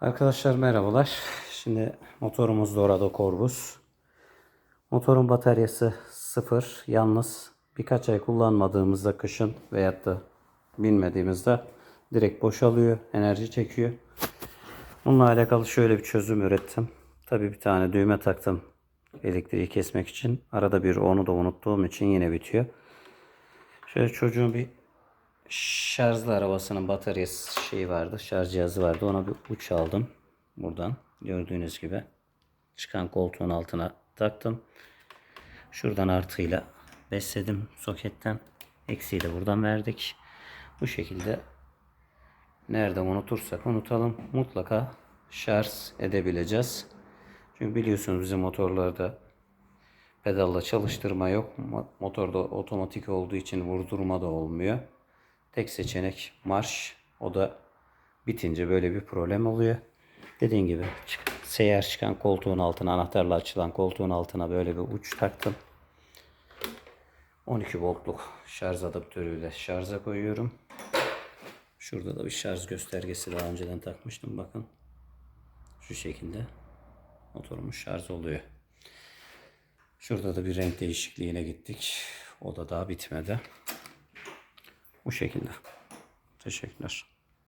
Arkadaşlar merhabalar. Şimdi motorumuz Dorado Corvus. Motorun bataryası sıfır. Yalnız birkaç ay kullanmadığımızda kışın veyahut da binmediğimizde direkt boşalıyor. Enerji çekiyor. Bununla alakalı şöyle bir çözüm ürettim. Tabii bir tane düğme taktım elektriği kesmek için. Arada bir onu da unuttuğum için yine bitiyor. Şöyle çocuğun bir şarjlı arabasının bataryası şeyi vardı. Şarj cihazı vardı. Ona bir uç aldım. Buradan gördüğünüz gibi. Çıkan koltuğun altına taktım. Şuradan artıyla besledim soketten. Eksiği de buradan verdik. Bu şekilde nerede unutursak unutalım mutlaka şarj edebileceğiz. Çünkü biliyorsunuz bizim motorlarda pedalla çalıştırma yok. Mo- Motorda otomatik olduğu için vurdurma da olmuyor. Tek seçenek marş. O da bitince böyle bir problem oluyor. Dediğim gibi seyyar çıkan koltuğun altına anahtarla açılan koltuğun altına böyle bir uç taktım. 12 voltluk şarj adaptörüyle şarja koyuyorum. Şurada da bir şarj göstergesi daha önceden takmıştım bakın. Şu şekilde motorumuz şarj oluyor. Şurada da bir renk değişikliğine gittik. O da daha bitmedi. Bu şekilde. Teşekkürler.